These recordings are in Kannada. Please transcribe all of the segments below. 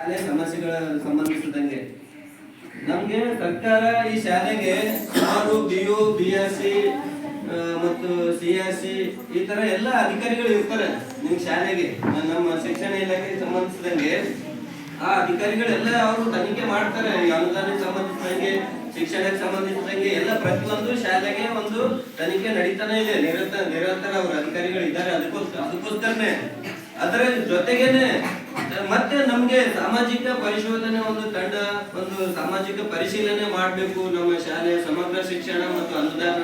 ಶಾಲೆ ಸಮಸ್ಯೆಗಳ ಸಂಬಂಧಿಸಿದಂಗೆ. ನಮ್ಗೆ ಸರ್ಕಾರ ಈ ಶಾಲೆಗೆ ಆರು B U B S C ಮತ್ತು ಸಿ ಎಸ್ ಸಿ ಈ ತರ ಎಲ್ಲ ಅಧಿಕಾರಿಗಳು ಇರ್ತಾರೆ ನಿಮ್ ಶಾಲೆಗೆ, ನಮ್ಮ ಶಿಕ್ಷಣ ಇಲಾಖೆಗೆ ಸಂಬಂಧಿಸಿದಂಗೆ. ಆ ಅಧಿಕಾರಿಗಳೆಲ್ಲ ಅವರು ತನಿಖೆ ಮಾಡ್ತಾರೆ ಅನುದಾನಕ್ಕೆ ಸಂಬಂಧಿಸಿದಂಗೆ, ಶಿಕ್ಷಣಕ್ಕೆ ಸಂಬಂಧಿಸಿದಂಗೆ, ಎಲ್ಲ ಪ್ರತಿಯೊಂದು ಶಾಲೆಗೆ ಒಂದು ತನಿಖೆ ನಡೀತಾನೆ ಇದೆ. ನಿರಂತರ ನಿರಂತರ ಅವರು ಅಧಿಕಾರಿಗಳು ಇದ್ದಾರೆ. ಅದಕ್ಕೋಸ್ಕರ, ಅದಕ್ಕೋಸ್ಕರನೇ. ಅದರ ಜೊತೆಗೇನೆ ಮತ್ತೆ ನಮ್ಗೆ ಸಾಮಾಜಿಕ ಪರಿಶೋಧನೆ ಒಂದು ತಂಡ, ಒಂದು ಸಾಮಾಜಿಕ ಪರಿಶೀಲನೆ ಮಾಡಬೇಕು ನಮ್ಮ ಶಾಲೆ, ಸಮಗ್ರ ಶಿಕ್ಷಣ ಮತ್ತು ಅನುದಾನ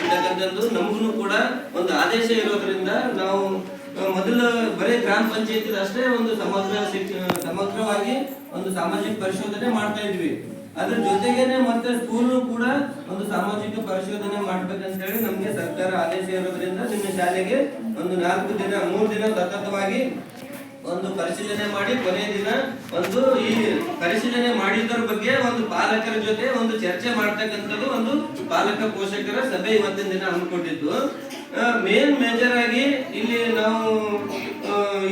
ಅಂತಕ್ಕಂಥದ್ದು ನಮಗೂ ಕೂಡ ಒಂದು ಆದೇಶ ಇರೋದ್ರಿಂದ ನಾವು ಮೊದಲು ಬರೀ ಗ್ರಾಮ ಪಂಚಾಯತಿ ಅಷ್ಟೇ ಒಂದು ಸಮಗ್ರ ಸಮಗ್ರವಾಗಿ ಒಂದು ಸಾಮಾಜಿಕ ಪರಿಶೋಧನೆ ಮಾಡ್ತಾ ಇದ್ವಿ. ಅದ್ರ ಜೊತೆಗೇನೆ ಮತ್ತೆ ಸ್ಕೂಲ್ ಕೂಡ ಒಂದು ಸಾಮಾಜಿಕ ಪರಿಶೋಧನೆ ಮಾಡ್ಬೇಕಂತ ಹೇಳಿ ನಮ್ಗೆ ಸರ್ಕಾರ ಆದೇಶ ಇರೋದ್ರಿಂದ ನಿಮ್ಮ ಶಾಲೆಗೆ ಒಂದು ನಾಲ್ಕು ದಿನ, ಮೂರು ದಿನ ಸತತವಾಗಿ ಒಂದು ಪರಿಶೀಲನೆ ಮಾಡಿ ಕೊನೆಯ ದಿನ ಒಂದು ಈ ಪರಿಶೀಲನೆ ಮಾಡಿದ್ದರ ಬಗ್ಗೆ ಒಂದು ಪಾಲಕರ ಜೊತೆ ಒಂದು ಚರ್ಚೆ ಮಾಡ್ತಕ್ಕಂಥದ್ದು ಒಂದು ಪಾಲಕ ಪೋಷಕರ ಸಭೆ ಇವತ್ತಿನ ದಿನ ಹಮ್ಮಿಕೊಂಡಿದ್ದು ಮೇನ್ ಮೇಜರ್ ಆಗಿ ಇಲ್ಲಿ ನಾವು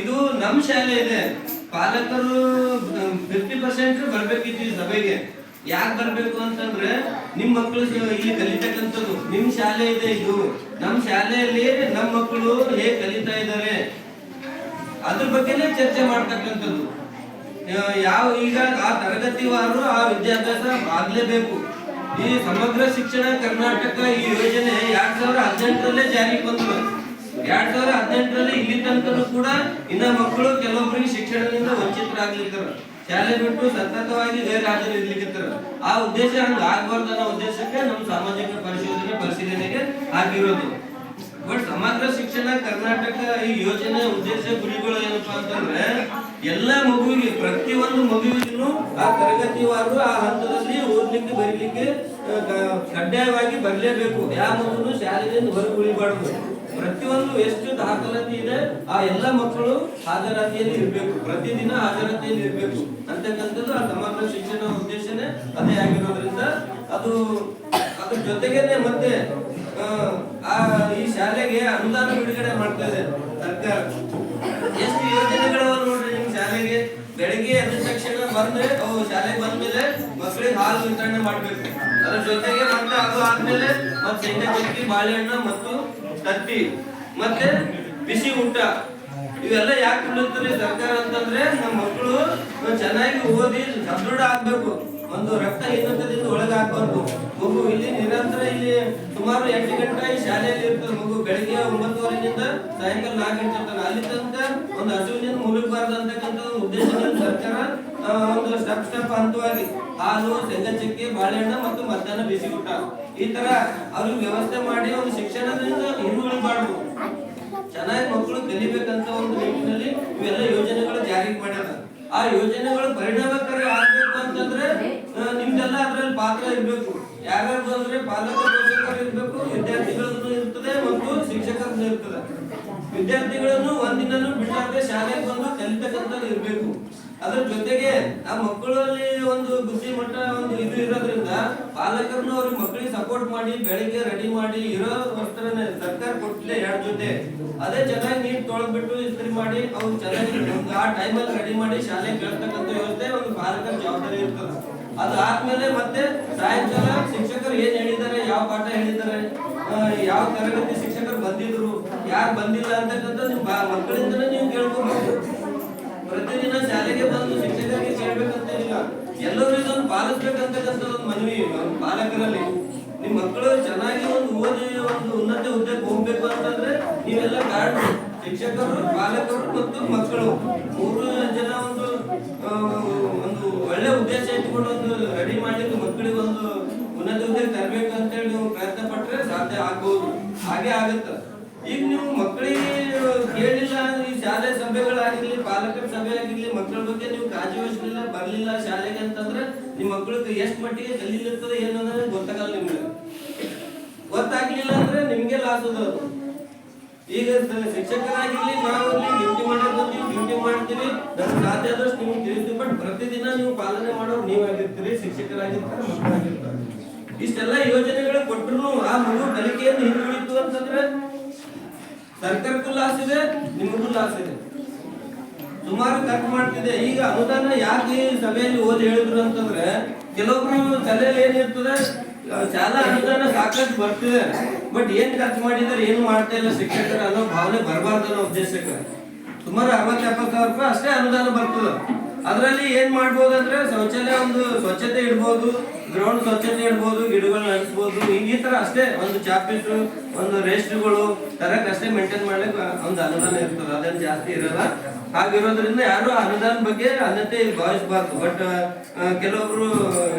ಇದು ನಮ್ಮ ಶಾಲೆ ಇದೆ. ಪಾಲಕರು ಫಿಫ್ಟಿ ಪರ್ಸೆಂಟ್ ಬರ್ಬೇಕಿತ್ತು ಈ ಸಭೆಗೆ. ಯಾಕೆ ಬರ್ಬೇಕು ಅಂತಂದ್ರೆ ನಿಮ್ ಮಕ್ಕಳು ಇಲ್ಲಿ ಕಲಿತಕ್ಕಂಥದ್ದು. ನಿಮ್ ಶಾಲೆ ಇದೆ ಇದು. ನಮ್ ಶಾಲೆಯಲ್ಲಿ ನಮ್ಮ ಮಕ್ಕಳು ಹೇಗೆ ಕಲಿತಾ ಇದ್ದಾರೆ ಅದ್ರ ಬಗ್ಗೆನೇ ಚರ್ಚೆ ಮಾಡ್ತಕ್ಕಂಥದ್ದು. ಯಾವ ಈಗ ಆ ತರಗತಿವಾರು ಆ ವಿದ್ಯಾಭ್ಯಾಸ ಆಗ್ಲೇಬೇಕು. ಈ ಸಮಗ್ರ ಶಿಕ್ಷಣ ಕರ್ನಾಟಕ ಈ ಯೋಜನೆ ಎರಡ್ ಸಾವಿರ ಹದಿನೆಂಟರಲ್ಲೇ ಜಾರಿಗೆ ಬಂತು ಎರಡ್ ಸಾವಿರ ಹದಿನೆಂಟರಲ್ಲಿ ಇಲ್ಲಿ ತನಕನೂ ಕೂಡ ಇನ್ನ ಮಕ್ಕಳು ಕೆಲವೊಬ್ಬರಿಗೆ ಶಿಕ್ಷಣದಿಂದ ವಂಚಿತರಾಗ್ಲಿಕ್ಕಾರ. ಶಾಲೆ ಬಿಟ್ಟು ಸತತವಾಗಿ ಬೇರೆ ಹಾಜರು ಇರ್ಲಿಕ್ಕಿರ್ತಾರ ಆ ಉದ್ದೇಶ ಹಂಗ ಆಗ್ಬಾರ್ದು ಅನ್ನೋ ಉದ್ದೇಶಕ್ಕೆ ನಮ್ಮ ಸಾಮಾಜಿಕ ಪರಿಶೋಧನೆ, ಪರಿಶೀಲನೆಗೆ ಹಾಕಿರೋದು. ಬಟ್ ಸಮಗ್ರ ಶಿಕ್ಷಣ ಕರ್ನಾಟಕ ಈ ಯೋಜನೆ ಉದ್ದೇಶ ಗುರಿಗಳು ಏನಪ್ಪಾ ಅಂತಂದ್ರೆ ಎಲ್ಲ ಮಗುವಿಗೆ ಪ್ರತಿಯೊಂದು ಮಗುವಿಗೂ ಆ ತರಗತಿವಾರು ಆ ಹಂತದಲ್ಲಿ ಓದ್ಲಿಕ್ಕೆ, ಬರೀಲಿಕ್ಕೆ ಕಡ್ಡಾಯವಾಗಿ ಬರಲೇಬೇಕು. ಯಾವ ಮಗುನು ಶಾಲೆಯಿಂದ ಹೊರಗೆ ಉಳಿಬಾರ್ದು. ಪ್ರತಿಯೊಂದು ಎಷ್ಟು ದಾಖಲಾತಿ ಇದೆ, ಆ ಎಲ್ಲ ಮಕ್ಕಳು ಹಾಜರಾತಿಯಲ್ಲಿ ಇರಬೇಕು. ಪ್ರತಿದಿನ ಹಾಜರಾತಿಯಲ್ಲಿ ಇರಬೇಕು. ಅಂತಕ್ಕಂಥದ್ದು ಆ ಸಮಗ್ರ ಶಿಕ್ಷಣ ಉದ್ದೇಶನೇ ಅದೇ ಆಗಿರೋದ್ರಿಂದ ಅದು, ಅದ್ರ ಜೊತೆಗೇನೆ ಮತ್ತೆ ಆ, ಈ ಶಾಲೆಗೆ ಅನುದಾನ ಬಿಡುಗಡೆ ಮಾಡ್ತಾ ಇದೆ ಸರ್ಕಾರ. ಎಷ್ಟು ಯೋಜನೆಗಳು ನೋಡ್ರಿ ನಿಮ್ ಶಾಲೆಗೆ? ಬೆಳಿಗ್ಗೆ ಎದ್ದ ತಕ್ಷಣ ಬಂದ್ರೆ ಅವು ಶಾಲೆಗೆ ಬಂದ್ಮೇಲೆ ಮಕ್ಕಳಿಗೆ ಹಾಲು ವಿತರಣೆ ಮಾಡ್ಬೇಕು. ಅದ್ರ ಜೊತೆಗೆ ಮತ್ತೆ ಅದು ಆದ್ಮೇಲೆ ಮತ್ತೆ ಸೆಂಟೆ ಚಕ್ಕಿ ಬಾಳೆಹಣ್ಣು ಮತ್ತು ತತ್ತಿ. ಮತ್ತೆ ಬಿಸಿ ಊಟ. ಇವೆಲ್ಲ ಯಾಕೆ ಬಿಡುತ್ತಾರೆ ಸರ್ಕಾರ ಅಂತಂದ್ರೆ ನಮ್ಮ ಮಕ್ಕಳು ಚೆನ್ನಾಗಿ ಓದಿ ಸದೃಢ ಆಗ್ಬೇಕು. ಒಂದು ರಕ್ತಹೀನತೆಯಿಂದ ಒಳಗೆ ಒಳಗಾಗಬಾರ್ದು. ಮಗು ಇಲ್ಲಿ ನಿರಂತರ ಇಲ್ಲಿ ಸುಮಾರು ಎಂಟು ಗಂಟೆ ಶಾಲೆಯಲ್ಲಿ ಇರ್ತದೆ. ಮಗು ಬೆಳಿಗ್ಗೆ ಒಂಬತ್ತುವರೆಯಿಂದ ಸಾಯಂಕಾಲ ನಾಲ್ಕು ಗಂಟೆ ಇರ್ತಾನೆ ಅಲ್ಲಿ ತನಕ ಒಂದು ಹಸುವಿನಿಂದ ಮುಳುಗಬಾರ್ದು ಅಂತಕ್ಕಂಥ ಒಂದು ಉದ್ದೇಶದಿಂದ ಸರ್ಕಾರ ಒಂದು ಸ್ಟೆಪ್ ಸ್ಟೆಪ್ ಹಂತವಾಗಿ ಹಾಲು ಶೇಂಗಾ ಚಕ್ಕಿ ಬಾಳೆಹಣ್ಣು ಮತ್ತು ಮಧ್ಯಾಹ್ನ ಬಿಸಿ ಊಟ. ಈ ತರ ಅವ್ರಿಗೆ ವ್ಯವಸ್ಥೆ ಮಾಡಿ ಒಂದು ಶಿಕ್ಷಣದಿಂದ ಹಿಂದುಳಿಬಾರ್ದು ಚೆನ್ನಾಗಿ ಮಕ್ಕಳು ಕಲಿಬೇಕಂತ ಒಂದು ನಿಟ್ಟಿನಲ್ಲಿ ಇವೆಲ್ಲ ಯೋಜನೆಗಳು ಜಾರಿಗೆ ಮಾಡ್ಯಾರ. ಆ ಯೋಜನೆಗಳು ಪರಿಣಾಮಕಾರಿ ಆಗ್ಬೇಕು ಅಂತಂದ್ರೆ ನಿಮ್ದೆಲ್ಲ ಅದ್ರಲ್ಲಿ ಪಾತ್ರ ಇರಬೇಕು. ಯಾರ್ಯಾರು ಅಂದ್ರೆ ಪಾಲಕ ಪೋಷಕರು ಇರಬೇಕು, ವಿದ್ಯಾರ್ಥಿಗಳದ್ದು ಇರ್ತದೆ ಮತ್ತು ಶಿಕ್ಷಕರದ್ದು ಇರ್ತದೆ. ವಿದ್ಯಾರ್ಥಿಗಳನ್ನು ಒಂದಿನೂ ಬಿಟ್ಟಾಗ ಶಾಲೆಗೆ ಬಂದು ಕಲಿತಕ್ಕಂಥದ್ದು ಇರಬೇಕು. ಅದ್ರ ಜೊತೆಗೆ ಆ ಮಕ್ಕಳಲ್ಲಿ ಒಂದು ಬುದ್ಧಿಮಟ್ಟ ಒಂದು ಇದು ಇರೋದ್ರಿಂದ ಪಾಲಕರನ್ನು ಅವ್ರ ಮಕ್ಕಳಿಗೆ ಸಪೋರ್ಟ್ ಮಾಡಿ, ಬೆಳಿಗ್ಗೆ ರೆಡಿ ಮಾಡಿ ಇರೋ ವಸ್ತ್ರನೇ ಸರ್ಕಾರ ಕೊಟ್ಟಿಲ್ಲ ಎರಡು ಜೊತೆ. ಅದೇ ಚೆನ್ನಾಗಿ ನೀರು ತೊಳೆದ್ಬಿಟ್ಟು ಇಸ್ತ್ರಿ ಮಾಡಿ, ಅವ್ರು ಚೆನ್ನಾಗಿ ಆ ಟೈಮಲ್ಲಿ ರೆಡಿ ಮಾಡಿ ಶಾಲೆಗೆ ಕೇಳ್ತಕ್ಕಂಥ ವ್ಯವಸ್ಥೆ ಒಂದು ಪಾಲಕರ ಜವಾಬ್ದಾರಿ ಇರ್ತದೆ. ಅದು ಆದ್ಮೇಲೆ ಮತ್ತೆ ಸಾಯಂಕಾಲ ಶಿಕ್ಷಕರು ಏನ್ ಹೇಳಿದ್ದಾರೆ, ಯಾವ ಪಾಠ ಹೇಳಿದ್ದಾರೆ ಯಾವ ತರಗತಿ ಶಿಕ್ಷಕರು ಬಂದಿದ್ರು, ಯಾರು ಬಂದಿಲ್ಲ ಅಂತಕ್ಕಂಥ ಮಕ್ಕಳಿಂದ ಮಕ್ಕಳಿಂದನೇ ನೀವು ಕೇಳ್ಕೊಬೇಕು. ಪ್ರತಿದಿನ ಶಾಲೆಗೆ ಬಂದು ಶಿಕ್ಷಕರಿಗೆ ಕೇಳ್ಬೇಕಂತ ಇಲ್ಲ. ಎಲ್ಲರೂ ಇದನ್ನು ಪಾಲಿಸ್ಬೇಕಂತಕ್ಕಂಥ ಒಂದು ಮನವಿ ಪಾಲಕರಲ್ಲಿ. ನಿಮ್ ಮಕ್ಕಳು ಚೆನ್ನಾಗಿ ಒಂದು ಓದಿ, ಒಂದು ಉನ್ನತ ಹುದ್ದೆಗೆ ಹೋಗ್ಬೇಕು ಅಂತಂದ್ರೆ ನೀವೆಲ್ಲ ಕಾರಣ. ಶಿಕ್ಷಕರು, ಪಾಲಕರು ಮತ್ತು ಮಕ್ಕಳು ಜನ ಒಂದು ಆ, ಒಂದು ಒಳ್ಳೆ ಉದ್ದೇಶ ಇಟ್ಕೊಂಡು ಒಂದು ರೆಡಿ ಮಾಡ್ಲಿಕ್ಕೆ ಮಕ್ಕಳಿಗೆ ಒಂದು ಉನ್ನತ ಹುದ್ದೆಗೆ ತರಬೇಕು ಅಂತ ಹೇಳಿ ನೀವು ಪ್ರಯತ್ನ ಸಾಧ್ಯ ಆಗ್ಬೋದು ಹಾಗೆ ಆಗುತ್ತ. ಈಗ ನೀವು ಮಕ್ಕಳಿಗೆ ಕೇಳಿಲ್ಲ, ಈ ಶಾಲೆ ಸಭೆಗಳಾಗಿರ್ಲಿ ಪಾಲಕರ ಸಭೆ ಆಗಿರ್ಲಿ ಮಕ್ಕಳ ಬಗ್ಗೆ ನೀವು ಕಾಳಜಿ ವಹಿಸಲಿಲ್ಲ, ಬರ್ಲಿಲ್ಲ ಶಾಲೆಗೆ ಅಂತಂದ್ರೆ ನಿಮ್ಮ ಮಕ್ಕಳಿಗೆ ಎಷ್ಟು ಮಟ್ಟಿಗೆ ಕಲೀಲಿರ್ತದೆ ಏನು ಅನ್ನೋದು ಗೊತ್ತಾಗಲ್ಲ ನಿಮ್ಗೆ. ಗೊತ್ತಾಗ್ಲಿಲ್ಲ ಅಂದ್ರೆ ನಿಮ್ಗೆ ಲಾಸ್ ಅದು. ಈಗ ಶಿಕ್ಷಕರಾಗಿರ್ಲಿ ನಾವು ಡ್ಯೂಟಿ ಮಾಡೋದು ನೀವು ಡ್ಯೂಟಿ ಮಾಡ್ತೀವಿ ನಮ್ಗೆ ಸಾಧ್ಯ ಆದಷ್ಟು ನಿಮ್ಗೆ ತಿಳಿಸ್ತೀವಿ ಬಟ್ ಪ್ರತಿದಿನ ನೀವು ಪಾಲನೆ ಮಾಡೋರು ನೀವಾಗಿರ್ತೀರಿ, ಶಿಕ್ಷಕರಾಗಿರ್ತಾರೆ, ಮಕ್ಕಳಾಗಿರ್ತಾರೆ. ಇಷ್ಟೆಲ್ಲ ಯೋಜನೆಗಳು ಕೊಟ್ಟರು ಆ ಮಗು ಕಲಿಕೆಯನ್ನು ಹಿಂದುಳಿತು ಅಂತಂದ್ರೆ ಸರ್ಕಾರಕ್ಕೂ ಲಾಸ್ ಇದೆ, ನಿಮಗೂ ಲಾಸ್ ಇದೆ. ಸುಮಾರು ಖರ್ಚು ಮಾಡ್ತಿದೆ. ಈಗ ಅನುದಾನ ಯಾಕೆ ಸಭೆಯಲ್ಲಿ ಓದಿ ಹೇಳಿದ್ರು ಅಂತಂದ್ರೆ ಕೆಲವೊಬ್ರು ತಲೆಯಲ್ಲಿ ಏನಿರ್ತದೆ ಶಾಲಾ ಅನುದಾನ ಸಾಕಷ್ಟು ಬರ್ತಿದೆ. ಬಟ್ ಏನ್ ಖರ್ಚು ಮಾಡಿದ್ರೆ ಏನು ಮಾಡ್ತಾ ಇಲ್ಲ ಶಿಕ್ಷಕರ ಅನ್ನೋ ಭಾವನೆ ಬರಬಾರ್ದು ಅನ್ನೋ ಉದ್ದೇಶಕ್ಕೆ. ಸುಮಾರು ಅರವತ್ತೆಪ್ಪತ್ತು ಸಾವಿರ ರೂಪಾಯಿ ಅಷ್ಟೇ ಅನುದಾನ ಬರ್ತದೆ. ಅದರಲ್ಲಿ ಏನ್ ಮಾಡ್ಬೋದಂದ್ರೆ ಶೌಚಾಲಯ ಒಂದು ಸ್ವಚ್ಛತೆ ಇಡ್ಬೋದು. ಗ್ರೌಂಡ್ ಸ್ವಚ್ಛತೆ ಇಡ್ಬೋದು ಗಿಡಗಳನ್ನ ಹಂಚ್ಬೋದು ಈ- ತರ ಅಷ್ಟೇ ಒಂದು ಚಾಪೀಸ್ ಒಂದು ರೇಸ್ಟ್ಗಳು ತರಕ್ ಅಷ್ಟೇ ಮೇಂಟೈನ್ ಮಾಡ್ಲಿಕ್ಕೆ ಒಂದು ಅನುದಾನ ಇರ್ತದೆ. ಅದೇನು ಜಾಸ್ತಿ ಇರಲ್ಲ. ಹಾಗಿರೋದ್ರಿಂದ ಯಾರು ಅನುದಾನ ಬಗ್ಗೆ ಅನ್ನತೆ ಭಾವಿಸಬಾರ್ದು. ಬಟ್ ಕೆಲವೊಬ್ರು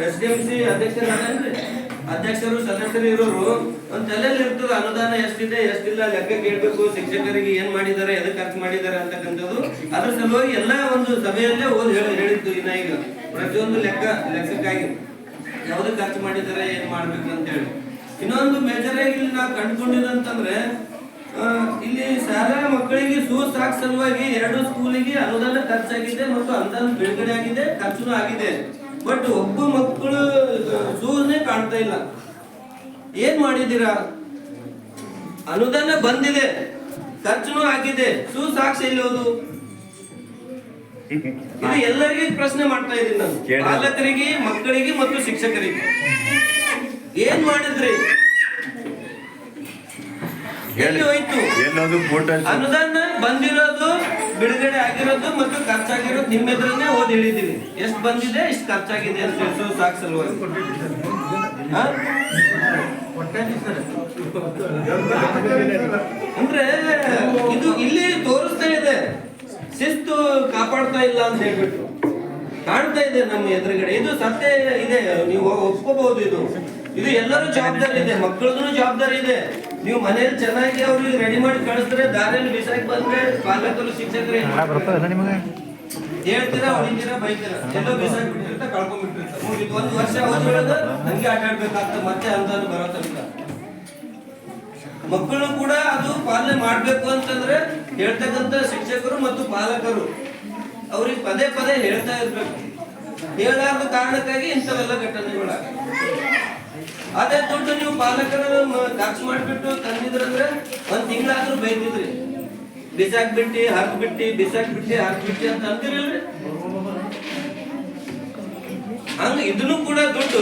ಎಸ್ ಡಿ ಎಂ ಸಿ ಅಧ್ಯಕ್ಷರು ಅಧ್ಯಕ್ಷರು, ಸದಸ್ಯರು ಇರೋರು, ಒಂದ್ ತಲೆಯಲ್ಲಿ ಇರ್ತದೆ ಅನುದಾನ ಎಷ್ಟಿದೆ, ಎಷ್ಟಿಲ್ಲ, ಲೆಕ್ಕ ಕೇಳ್ಬೇಕು, ಶಿಕ್ಷಕರಿಗೆ ಏನ್ ಮಾಡಿದ್ದಾರೆ ಎದಕ್ಕೆ ಖರ್ಚು ಮಾಡಿದ್ದಾರೆ ಅಂತಕ್ಕಂಥದ್ದು. ಅದ್ರ ಸಲುವಾಗಿ ಎಲ್ಲಾ ಒಂದು ಸಭೆಯಲ್ಲೇ ಓದಿ ಹೇಳಿ ಹೇಳಿದ್ದು ಇನ್ನ ಈಗ. ಪ್ರತಿಯೊಂದು ಲೆಕ್ಕ, ಲೆಕ್ಕಕ್ಕಾಗಿ. ಯಾವ್ದು ಖರ್ಚು ಮಾಡಿದ್ದಾರೆ ಏನ್ ಮಾಡ್ಬೇಕು ಅಂತ ಹೇಳಿ. ಇನ್ನೊಂದು ಮೇಜರ್ ಆಗಿ ಇಲ್ಲಿ ನಾವು ಕಂಡುಕೊಂಡಿದಂತಂದ್ರೆ ಇಲ್ಲಿ ಶಾಲಾ ಮಕ್ಕಳಿಗೆ ಸಾಕ್ ಸಲುವಾಗಿ ಎರಡು ಸ್ಕೂಲಿಗೆ ಅನುದಾನ ಖರ್ಚಾಗಿದೆ ಮತ್ತು ಅನುದಾನ ಬಿಡುಗಡೆ ಆಗಿದೆ ಖರ್ಚು ಆಗಿದೆ. ಬಟ್ ಒಬ್ಬ ಮಕ್ಕಳು ಶೂನೇ ಕಾಣ್ತಾ ಇಲ್ಲ. ಏನ್ ಮಾಡಿದ್ದೀರಾ? ಅನುದಾನ ಬಂದಿದೆ ಖರ್ಚು ಆಗಿದೆ. ಶೂ ಸಾಕ್ಸ್ ಎಲ್ಲಿ ಇದು ಎಲ್ಲರಿಗೆ ಪ್ರಶ್ನೆ ಮಾಡ್ತಾ ಇದ್ದೀನಿ ನಾನು. ಪಾಲಕರಿಗೆ ಮಕ್ಕಳಿಗೆ ಮತ್ತು ಶಿಕ್ಷಕರಿಗೆ. ಏನ್ ಮಾಡಿದ್ರಿ? ಎಲ್ಲಿ ಹೋಯ್ತು? ಅನುದಾನ ಬಂದಿರೋದು ಬಿಡುಗಡೆ ಆಗಿರೋದು ಮತ್ತು ಖರ್ಚಾಗಿರೋದು ನಿಮ್ಮ ಎದುರನ್ನೇ ಓದಿ ಹೇಳಿದೀವಿ ಎಷ್ಟು ಬಂದಿದೆ ಎಷ್ಟು ಖರ್ಚಾಗಿದೆ ಅಂತ ತಿಳಿಸೋ ಸಾಕು ಸಲುವಾಗಿ? ಅಂದ್ರೆ ಇದು ಇಲ್ಲಿ ಇದೆ ಶಿಸ್ತು ಕಾಪಾಡ್ತಾ ಇಲ್ಲ ಅಂತ ಹೇಳ್ಬಿಟ್ಟು ಕಾಣ್ತಾ ಇದೆ ನಮ್ಮ ಎದುರುಗಡೆ. ಇದು ಸತ್ಯ ಇದೆ. ನೀವು ಒಪ್ಕೋಬಹುದು ಇದು. ಇದು ಎಲ್ಲರೂ ಜವಾಬ್ದಾರಿ ಇದೆ. ಮಕ್ಕಳದ್ದು ಜವಾಬ್ದಾರಿ ಇದೆ. ನೀವು ಮನೆಯಲ್ಲಿ ಚೆನ್ನಾಗಿ ಅವ್ರಿಗೆ ರೆಡಿ ಮಾಡಿ ಕಳಿಸಿದ್ರೆ ದಾರಿಯಲ್ಲಿ ಬಿಸಾಕಿ ಬಂದ್ರೆ ಪಾಲಕರು ಶಿಕ್ಷಕರು? ಹೇಳ್ತೀರಾ ಹೊಡಿತೀರಾ ಬೈತೀರಾ? ಎಲ್ಲೋ ಬಿಸಾಕಿ ಬಿಟ್ಟಿರ್ತ ಕಳ್ಕೊಂಡ್ಬಿಟ್ಟಿರ್ತ ಮುಗೀತು ಒಂದು ವರ್ಷ ಹೋದ್ರೆ ಹಂಗೆ ಆಟ ಆಡ್ಬೇಕಾಗ್ತದೆ. ಮತ್ತೆ ಅಂತ ಬರೋ ತನಕ ಮಕ್ಕಳು ಕೂಡ ಅದು ಪಾಲನೆ ಮಾಡಬೇಕು ಅಂತಂದ್ರೆ ಹೇಳ್ತಕ್ಕಂತ ಶಿಕ್ಷಕರು ಮತ್ತು ಪಾಲಕರು. ಅವ್ರಿಗೆ ಪದೇ ಪದೇ ಹೇಳ್ತಾ ಇರ್ಬೇಕು. ಹೇಳಾರ್ದ ಕಾರಣಕ್ಕಾಗಿ ಇಂಥವೆಲ್ಲ ಘಟನೆಗಳ ಅದೇ ದೊಡ್ಡ ನೀವು ಪಾಲಕರು ಖರ್ಚು ಮಾಡಿಬಿಟ್ಟು ತಂದಿದ್ರಂದ್ರೆ ಒಂದ್ ತಿಂಗಳಾದ್ರೂ ಬೈತಿದ್ರಿ ಬಿಸಾಕ್ಬಿಟ್ಟಿ, ಹಾಕ್ಬಿಟ್ಟಿ ಬಿಸಾಕ್ಬಿಟ್ಟಿ, ಹಾಕ್ಬಿಟ್ಟಿ ಅಂತ ಅಂತಿರಲ್ರಿ ಹಂಗ ಇದನ್ನು ಕೂಡ ದುಡ್ಡು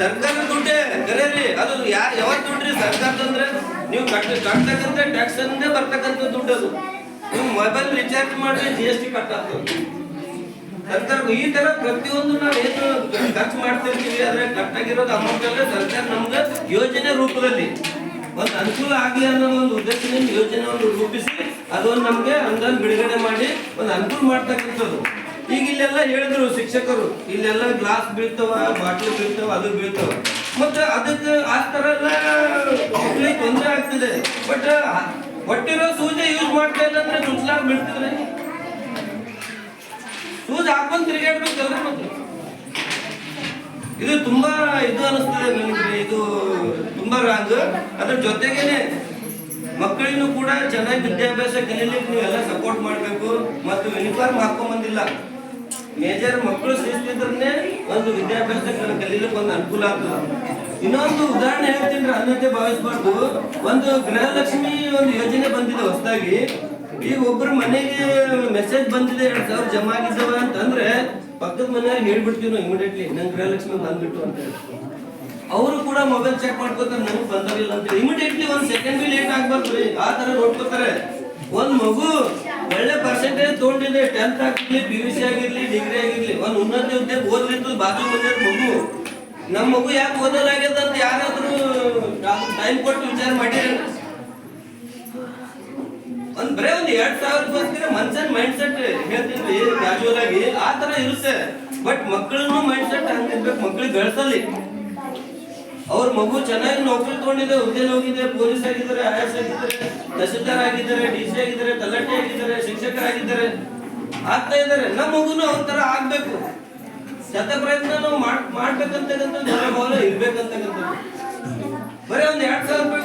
ಸರ್ಕಾರ ದುಡ್ಡೇ. ಕರೇರಿ. ಅದು ಯಾ ಯಾವತ್ ದುಡ್ಡ್ರಿ? ಸರ್ಕಾರದಂದ್ರೆ ನೀವು ಕಟ್ಟ ಕಟ್ತಕ್ಕಂಥ ಟ್ಯಾಕ್ಸ್ ಅಂದೇ ಬರ್ತಕ್ಕಂತ ದುಡ್ಡು ಅದು. ನೀವು ಮೊಬೈಲ್ ರಿಚಾರ್ಜ್ ಮಾಡ್ರಿ ಜಿ ಎಸ್ ಟಿ ಕಟ್ಟಾಗ್ತದೆ ಸರ್ಕಾರ ಈ ತರ ಪ್ರತಿಯೊಂದು ನಾವು ಏನು ಖರ್ಚು ಮಾಡ್ತಿರ್ತೀವಿ ಅಂದ್ರೆ ಕಟ್ಟಾಗಿರೋದು ಅಮೌಂಟ್ ಅಲ್ಲೇ ಸರ್ಕಾರ ನಮ್ಗೆ ಯೋಜನೆ ರೂಪದಲ್ಲಿ. ಒಂದು ಅನುಕೂಲ ಆಗಲಿ ಅನ್ನೋ ಒಂದು ಉದ್ದೇಶದಿಂದ ಯೋಜನೆ ಒಂದು ರೂಪಿಸಿ, ಅದೊಂದು ನಮ್ಗೆ ಅನುದಾನ ಬಿಡುಗಡೆ ಮಾಡಿ, ಒಂದು ಅನುಕೂಲ ಮಾಡ್ತಕ್ಕಂಥದ್ದು. ಈಗ ಇಲ್ಲೆಲ್ಲ ಹೇಳಿದ್ರು ಶಿಕ್ಷಕರು, ಇಲ್ಲೆಲ್ಲ ಗ್ಲಾಸ್ ಬೀಳ್ತಾವ, ಬಾಟ್ಲು ಬೀಳ್ತಾವ, ಅದು ಬೀಳ್ತಾವ. ಮತ್ತೆ ಅದಕ್ಕೆ ಆ ತರ ಎಲ್ಲ ತೊಂದರೆ ಆಗ್ತದೆ. ಬಟ್ ಒಟ್ಟಿರೋ ಸೂಜೆ ಯೂಸ್ ಮಾಡ್ತಾ ಇಲ್ಲ ಅಂದ್ರೆ ಚುಚ್ಲಾಗ ಬೀಳ್ತಿದ್ರೆ? ಸೂಜ್ ಹಾಕೊಂಡ್ ತಿರುಗಾಡ್ಬೇಕಲ್ಲ ಮತ್ತೆ. ಇದು ತುಂಬಾ ಇದು ಅನಿಸ್ತದೆ ನನಗೆ, ಇದು ತುಂಬಾ ರಾಂಗ್ ಅದ್ರ ಜೊತೆಗೇನೆ ಮಕ್ಕಳಿಗೂ ಕೂಡ ಚೆನ್ನಾಗಿ ವಿದ್ಯಾಭ್ಯಾಸ ಕಲೀಲಿಕ್ಕೆ ನೀವೆಲ್ಲ ಸಪೋರ್ಟ್ ಮಾಡಬೇಕು. ಮತ್ತು ಯೂನಿಫಾರ್ಮ್ ಹಾಕೊಂಡ್ ಬಂದಿಲ್ಲ ಮೇಜರ್ ಮಕ್ಕಳು ಸೇರಿಸಿದ್ರೆ ಒಂದು ವಿದ್ಯಾಭ್ಯಾಸ ಕಲ- ಕಲೀಲಿಕ್ಕೆ ಒಂದು ಅನುಕೂಲ ಆಗ್ತದೆ. ಇನ್ನೊಂದು ಉದಾಹರಣೆ ಹೇಳ್ತೀನಿ ಅನ್ನತೆ ಭಾವಿಸ್ಬಾರ್ದು. ಒಂದು ಗೃಹಲಕ್ಷ್ಮಿ ಒಂದು ಯೋಜನೆ ಬಂದಿದೆ ಹೊಸದಾಗಿ. ಈಗ ಒಬ್ರು ಮನೆಗೆ ಮೆಸೇಜ್ ಬಂದಿದೆ, ಎರಡು ಸಾವಿರ ಜಮಾ ಆಗಿದ್ದಾವ ಅಂತಂದ್ರೆ ಪಕ್ಕದ ಮನೆಯವ್ರಿಗೆ ಹೇಳ್ಬಿಡ್ತೀವಿ ನಾವು ಇಮಿಡಿಯೇಟ್ಲಿ ನಂಗೆ ಗೃಹಲಕ್ಷ್ಮಿ ಬಂದ್ಬಿಟ್ಟು ಅಂತ ಅವರು ಕೂಡ ಮೊಬೈಲ್ ಚೆಕ್ ಮಾಡ್ಕೋತಾರೆ ನನಗೆ ಬಂದಿಲ್ಲ ಅಂತ ಇಮಿಡಿಯೇಟ್ಲಿ ಒಂದು ಸೆಕೆಂಡ್ ಬಿ ಲೇಟ್ ಆಗ್ಬಾರ್ದು. ಆ ತರ ನೋಡ್ಕೋತಾರೆ. ಒಂದು ಮಗು ಒಳ್ಳೆ ಪರ್ಸೆಂಟೇಜ್ ತೊಗೊಂಡಿದೆ ಟೆಂತ್ ಆಗಿರ್ಲಿ ಪಿ ಯು ಸಿ ಆಗಿರ್ಲಿ ಡಿಗ್ರಿ ಆಗಿರ್ಲಿ, ಒಂದು ಉನ್ನತ ಹುದ್ದೆ ಓದ್ಲಿತ್ತು ಬಾಜು ಮನೆಯವ್ರ ಮಗು. ನಮ್ಮ ಮಗು ಯಾಕೆ ಓದಲಾಗ್ಯದ ಅಂತ ಯಾರಾದ್ರೂ ಟೈಮ್ ಕೊಟ್ಟು ವಿಚಾರ ಮಾಡಿರ ಒಂದ್ ಬರೇ ಒಂದ್ ಎರಡ್ ಸಾವಿರಕ್ಕೋಸ್ಕರ ಮನ್ಸನ್ ಮೈಂಡ್ ಸೆಟ್ ಹೇಳ್ತಿದ್ವಿ ಕ್ಯಾಶುವಲ್ ಆಗಿ. ಆ ತರ ಇರುತ್ತೆ. ಬಟ್ ಮಕ್ಕಳನ್ನು ಮೈಂಡ್ ಸೆಟ್ ಹಂಗಿರ್ಬೇಕು ಮಕ್ಳಿಗೆ ಬೆಳೆಸಲಿ ಅವ್ರ ಮಗು ಚೆನ್ನಾಗಿ ನೌಕರಿ ತಗೊಂಡಿದೆ ಹುದ್ದೆ ಹೋಗಿದೆ ಪೊಲೀಸ್ ಆಗಿದ್ದಾರೆ ಐ ಎಸ್ ಆಗಿದ್ದಾರೆ, ತಹಸೀಲ್ದಾರ್ ಆಗಿದ್ದಾರೆ, ಡಿ ಸಿ ಆಗಿದ್ದಾರೆ ತಲಾಟೆ ಆಗಿದ್ದಾರೆ, ಶಿಕ್ಷಕರಾಗಿದ್ದಾರೆ. ಆಗ್ತಾ ಇದ್ದಾರೆ. ನಮ್ಮ ಮಗುನು ಅವ್ರ ತರ ಆಗ್ಬೇಕು. ಶತ ಪ್ರಯತ್ನ ನಾವು ಮಾಡ್ ಮಾಡ್ಬೇಕಂತಕ್ಕಂಥ ಬರೀ ಒಂದ್ ಎರಡ್ ಸಾವಿರ ರೂಪಾಯಿ